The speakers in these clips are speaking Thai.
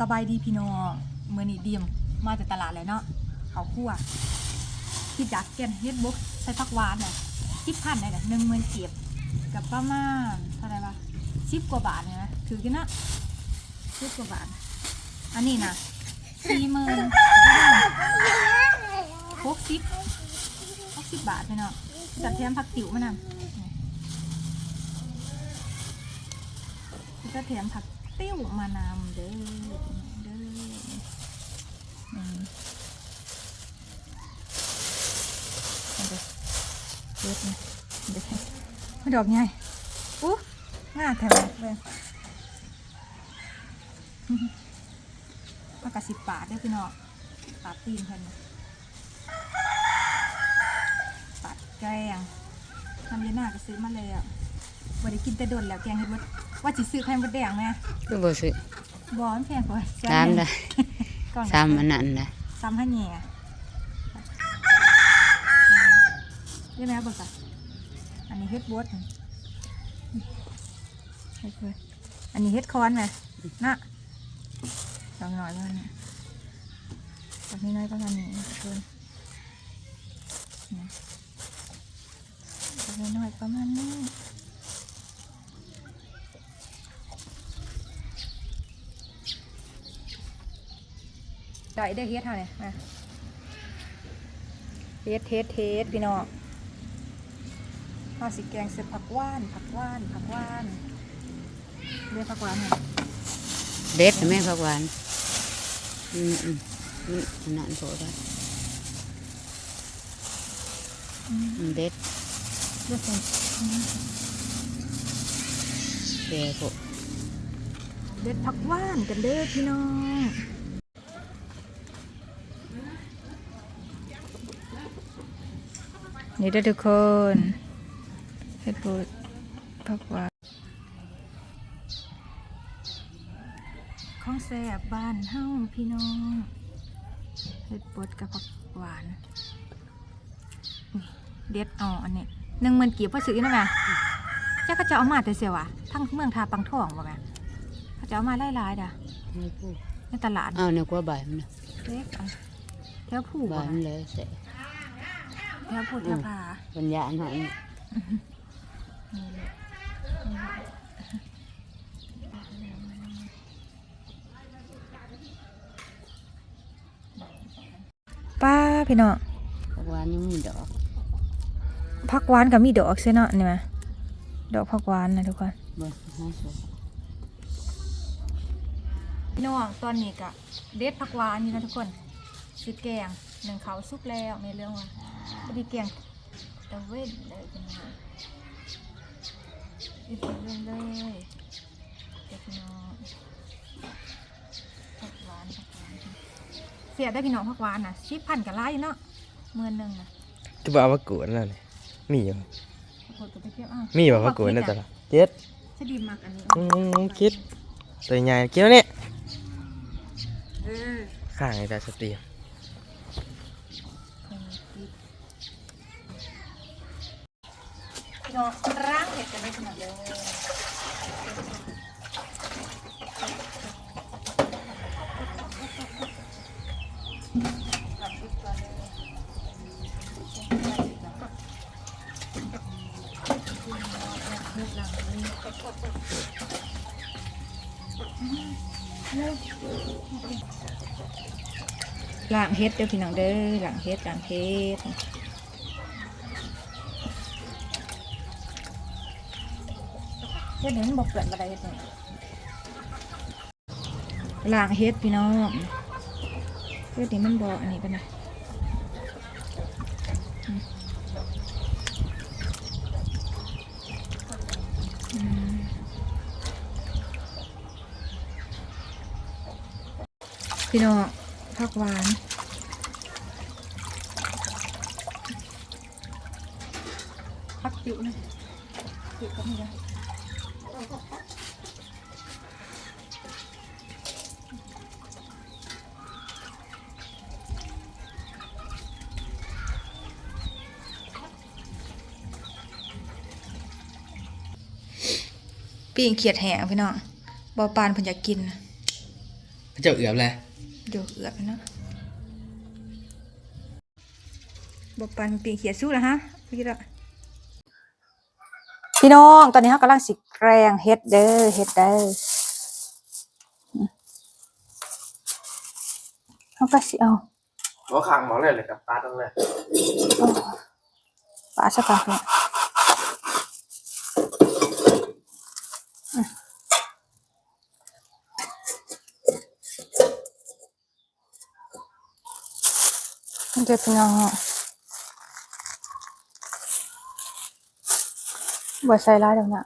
สบายดีพี่น้องมื้อนี้เดียมมาจากตลาดเลยเนาะเขาคั่วคิดอยากเก็นเฮ็ดบุ๊กใส่ผักหวานน่ะสิบพันได้น่ะหนึ่งหมื่นเก็บกับประมาณเท่าไหร่วะสิบกว่าบาทเนี่ยนะถือกันนะสิบกว่าบาท อันนี้นะสี่หมื่นหกสิบหกสิบบาทพี่น้องจัดแถมผักติ๋วมานำนี่ก็แถมผัก ติ้วมานำเด้อเด้อเด้อเด็ดนี่เด็ดม่ดอกไงอู้ง่าแถมเลยปากกาสิบบาทได้พี่น้องปาดตีนเพิ่นปาดแกงทำเยน่าก็ซื้อมาแล้วบ่ได้กินแต่โดนแล้วแกงเห็ดบด ว่าสิซื้อไข่มดแดงไหมคือบ่ซื้อบอมันแพงกว่าสามได้กล่องละสามอันนั้นได้สามห้าแหน่ได้ไหมบอกจ้ะอันนี้เฮ็ดบดเฮ็ดบดอันนี้เฮ็ดคอนไหมน่ะลองหน่อยว่าเนี่ยจากนี้น้อยประมาณนี้เพิ่นนะจากนี้น้อยประมาณนี้ ได้ได้เฮ็ดเท่าไหร่มาเฮ็ดเฮ็ดเฮ็ดพี่น้องข้าวสีแกงเสร็จผักว่านผักว่านผักว่านเรียกผักว่านเนี่ยเด็ดแม่ผักหวานอืมอืมมันอันนั้นโผล่ได้อืมอืมเด็ดเรียกเป็นแก่โผล่เด็ดผักว่านกันเด้อพี่น้อง นี่เด้อทุกคนเฮ็ดบดผักหวานของแซ่บบ้านเฮาพี่น้องเฮ็ดบดกับผักหวานนี่เด็ดเอาอันนี้หนึ่งหมื่นกีบพ่อซื้อนะแม่เจ้าก็จะเอามาแต่เสียวะทั้งเมืองทาปังทองบ่แม่เขาจะเอามาไล่ลายๆด่ะไม่พูดในตลาดอ้าวเนี่ยกว่าใบมันนะเล็กอันแถวผู้ใบบ่มันเลยเสร็จ แถวผู้แถวผาปัญญาหน่อยนี่แหละป้าพี่น้องผักหวานยังมีดอกผักหวานกับมีดอกเสียเนาะนี่มาดอกผักหวานนะทุกคนเบิ่งห้าสองพี่น้องตอนนี้กะเด็ดผักหวานนี่นะทุกคนสิแกงหนึ่งเขาวสุกแล้วไม่เรื่องว่า พอดีแกงตะเวนเลยพี่น้องอีกเรื่องเลยเด็กน้องผักหวานผักหวานเสียได้พี่น้องผักหวานน่ะชิบพันกับไล่เนาะเมื่อนึงน่ะจะบอกว่ากวนนั่นเลยมีอยู่ปรากฏก็ไปเทียบอ้าวมีบอกว่ากวนนั่นแต่ละเจ็ดสดีมักอันนี้อืมคิดตัวใหญ่คิดแล้วเนี่ยข้างไอ้ตาสตรีม ค น้องร่างเห็ดกันได้ขนาดเลยล้างเฮ็ดเด้อพี่น้องเด้อล้างเฮ็ดล้างเฮ็ด ฮ็ดนี่มันบ่เปื่อนบ่ได้เฮ็ดนี่ล้างเฮ็ดพี่น้องเฮ็ดนี่มันบ่อันนี้ปานใดพี่น้องผักหวานผักติ๋วนะติ๋วก็มีนะ ปีงเขียดแหงพี่น้องบอปานเพิ่นอยากกินเจ้าเอือบเลยเดี๋ยวเอือบนะบปันปีเขียดสู้แล้วฮะพี่ละพี่น้องตอนนี้เขากำลังสิแกรงเฮ็ดเด้อเฮ็ดเด้ออืมเขาก็สิเอาหมอขังหมอเลยเลยกับปลาตรงเลยเอาปลาสักคำเนี่ยอืมมันจะ เป็นยังไงบัวใส่ร้ายเดี๋ยวนะ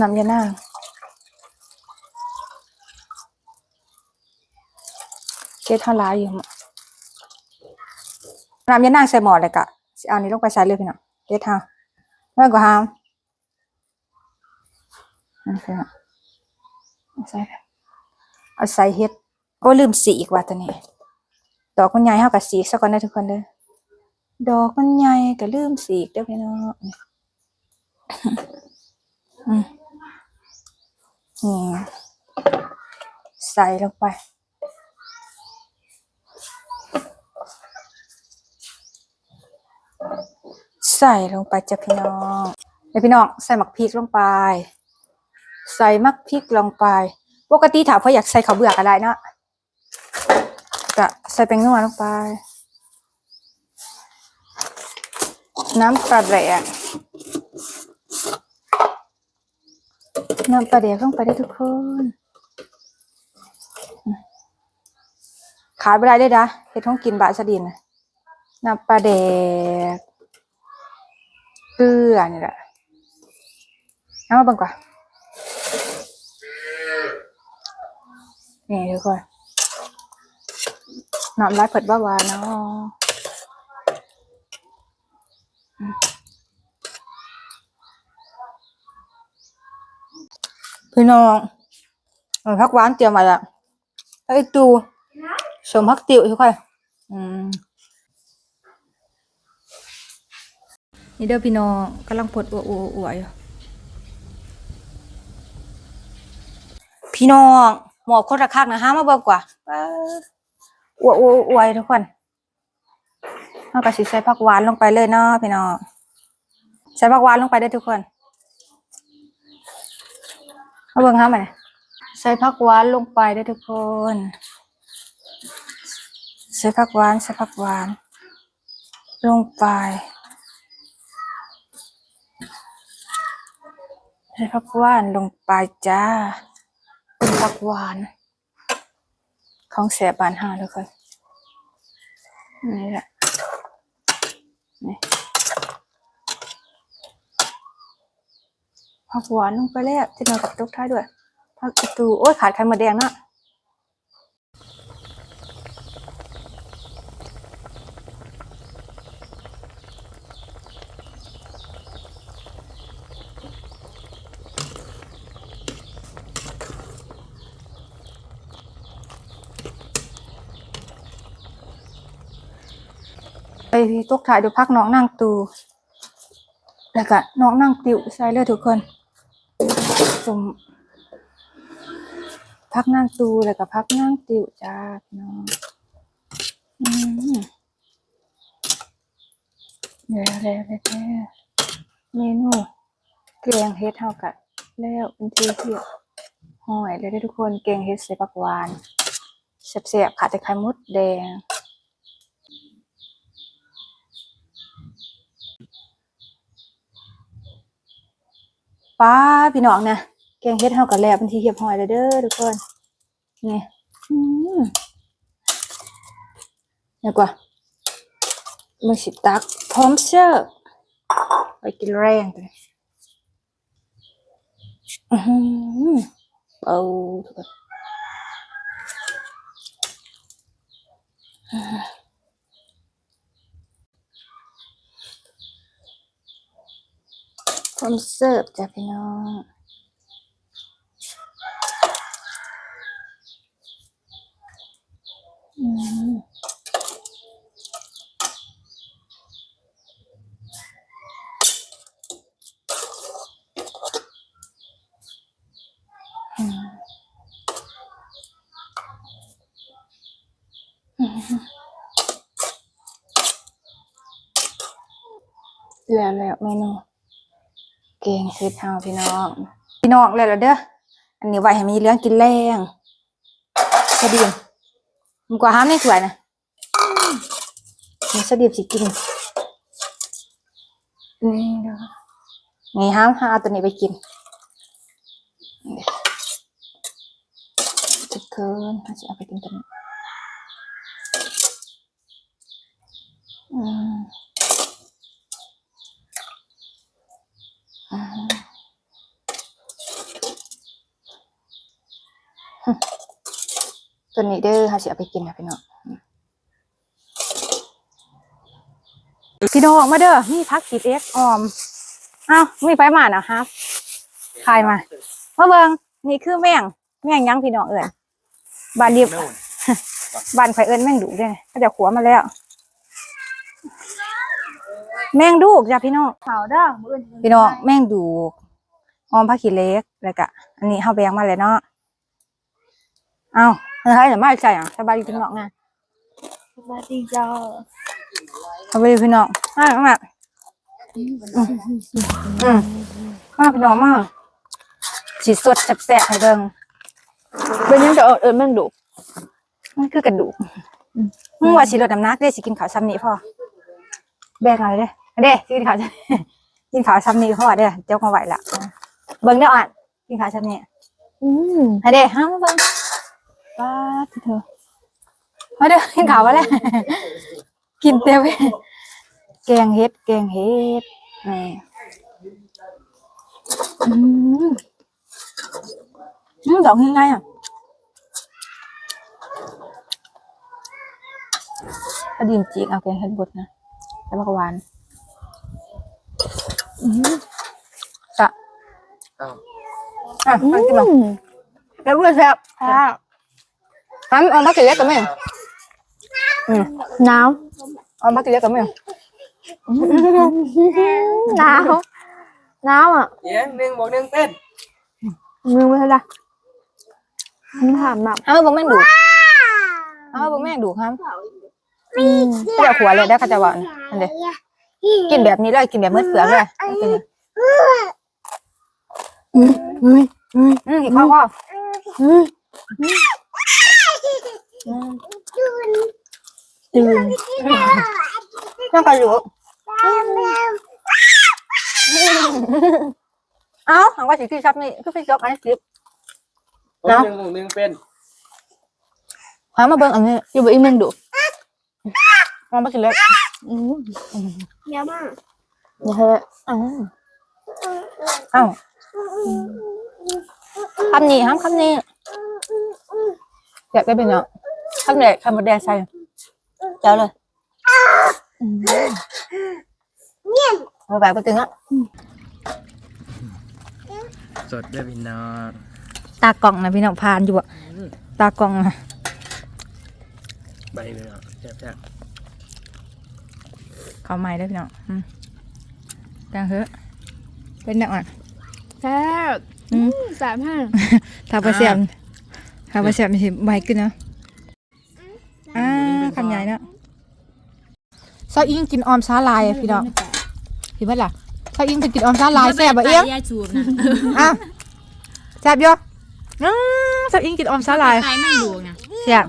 น้ำยานางเช็ดเท่าร้ายอยู่หมดน้ำยานางใส่หมอเลยกะเอานี้ลงไปใส่เลยพี่น้องเช็ดเท่าแล้วก็หามนั่นคือเอาใส่เอาใส่เฮ็ดโอ้ลืมสีอีกว่าตัวนี้ ดอกมันใหญ่เท่ากับสีกซะก่อนนะทุกคนเด้อดอกมันใหญ่ก็ลืมสีกเด้อพี่น้องนี่อืมใส่ลงไปใส่ลงไปจ้ะพี่น้องเดี๋ยวพี่น้องใส่หมักพริกลงไป ใส่มักพริกลงไป ปกติถ้าเพื่ออยากใส่ข้าวเบื่อก็ได้เนาะ ก็ใส่แป้งนัวลงไป น้ำปลาแดกน้ำปลาแดกลงไปได้ทุกคนขาดไม่ได้เลยนะเฮ็ดท้องกินบะสะดินน่ะน้ำปลาแดกเกลือนี่แหละเอามาบิ่งก่อนนี่ทุกคน น้ำลายเผิดบ้าวาเนาะอืมพี่น้องพักหวานเตรียมมาละไอ้ตูสมพักติวทุกคนนี่เด้อพี่น้องกำลังปวดอัวออัวอยู่พี่น้องหมอบคนละข้างนะฮะมาเบิ่งกว่า อวยอวยอวยทุกคนเอากระสิใส่ผักหวานลงไปเลยเนาะพี่น้องใส่ผักหวานลงไปได้ทุกคนเอาเบิ่งครับมาเนี่ยใส่ผักหวานลงไปได้ทุกคนใส่ผักหวานใส่ผักหวาน ลงไปใส่ผักหวานลงไปจ้าเป็นผักหวาน ของเสียบานห้าทุกคนนี่แหละนี่ผักหวานลงไปแล้วที่นอนกับตุกท้ายด้วยผักตูโอ้ยขาดไข่มดแดงเนาะ ตุกท้ายเด้วยวพักน้องนั่งตูแล้วก็น้องนั่งติวใส่เลยทุกคนสมพักนั่งตูแล้วก็พักนั่งติวจ้าพี่น้องอืมเดี๋ยวเดี๋ยวเดี๋ยวเดี๋ยวเมนูแกงเฮ็ดเท่ากันแล้วเป็นที่เที่ยวหอยเลยเด้ทุกคนแกงเฮ็ดใส่ผักหวานแซ่บๆค่ะแต่ไข่มดแดง ป้าพี่น้องนะแกงเฮ็ดเฮากันแล้วเป็นที่เรียบร้อยแล้วเด้อทุกคนนี่อืมนี่กว่ามือสิตักพร้อมเสิร์ฟไปกินแรงไปอือหือเบาทุกคน พร้อมเสิร์ฟจ้ะพี่น้องอืมอืมแล้วแล้วเมนู เกงเฮ็ดเฮาพี่น้อง พี่น้องแล้วล่ะเด้อ อันนี้ไว้ให้มีเรื่องกินแรงสดีมมันกว่าห้ามในถ้วยนะนี่สดีมสิกินนี่เด้อนี่ห้ามห้าอาตัวนี้ไปกินจะเกินห้าจะเอาไปกินตันอืมอืม ตัวนี้เด้อห้าจะเอาไปกินนะพี่น้องอืมพี่น้องมาเด้อนี่พักกิดเอ็กออมอ้าวมีไฟมานะครับใครมามาเบิงนี่คือแมงแมงยังพี่น้องเอ่ยบานดิบบานไฟเอิญแมงดุด้วยก็จะขัวมาแล้ว แมงดูกจ้ะพี่น้องขาวเด้อมืออื่นพี่น้องแมงดูกออมผักขี้เหล็กแล้วก็อันนี้เฮาแบงมาเลยเนาะ เอ้าเฮ้ยอย่ามาใส่อะสบายดีพี่น้องนะสวัสดีเจ้าสบายดีพี่น้องมามาอืมอืมมาพี่น้องมาสีสดแซ่บๆให้เบิ่งเป็นยังจะเอิญเอิญแม่งดุมันคือกระดูกมึงว่าสิลดน้ำหนักได้สิกินข้าวซ้ำนี่พ่อแบกอะไรเด้เด้สิกินข้าวกินข้าวซ้ำนี่พ่อเด้เจ้ามาไหวละเบิ่งเด้ออ่านกินข้าวซ้ำนี่อืมให้เด้ห้ามมาเบิ่ง ป้าดเถอะมาเด้อกินข้าวมาแล้วกินเต็มเลยแกงเฮ็ดแกงเฮ็ดนี่อืมอืมดอกยังไงอะกระดิ่งจีกเอาแกงเฮ็ดบดนะแล้วก็หวานอืมกะอ้าวอะมากินมาแล้วเพื่อนแซ่บค่ะ อันเอามากินเล็กกับแม่อืมหนาวเอามากินเล็กกับแม่หนาวหนาวอะเย้หนึ่งบวกหนึ่งเป็นมึงไม่เท่าไรมึงถามแบบเอามาบอกแม่งดูเอามาบอกแม่งดูครับก็จะขัวเลยได้ข้าจะหวานอันเดียวกินแบบนี้เลยกินแบบมืดเปลือกเลยกินเลยอุ้ยอุ้ยอืมกินข้าวข้าวอุ้ยอืม ตื่นน่ากระดูกเอ้าหังว่าสิที่ชับนี่คือพี่จอกอันนี้คลิปบวกหนึ่งบวกหนึ่งเป็นหามาเบิ่งอันนี้อยู่บนอีแม่งดุมามากินเล็กอืมเยอะมากอย่าเฮ้ยอ้าวอ้าวคำนี้ห้ามคำนี้อยากได้เป็นเนาะ คำเด็กคำบดแดงใส่เจ้าเลยเอาแบบไปถึงอะสดด้วยพี่น้องตากล่องนะพี่น้องพานอยู่อะตากล่องนะใบเลยอะแซ่บเขาใหม่ได้อพี่น้องอืมดังเฮ้อะเป็นนักอะแซ่บอืมสามห้าถ้าประเสียมถ้าประเสียมสิใบขึ้นนะ ซาอิงกินออมซาลายอะพี่น้องพี่ว่าล่ะซาอิงจะกินออมซาลายแซ่บบ่เอี้ยงยาจูบนะอ้าวแซ่บอยู่อืมซาอิงกินออมซาลายไก่ไม่ดูนะแซ่บ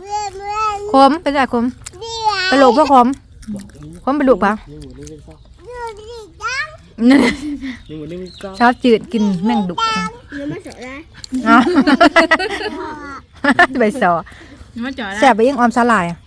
ขมเป็นไงขมกระโหลกเพื่อขมขมเป็นลูกปะหนึ่งบวกหนึ่งก็ชอบจืดกินแม่งดุกเนื้อไม่สดนะอ้าวใบสอเนื้อไม่จ่อนะแซ่บไปยิ่งออมสาลายอะ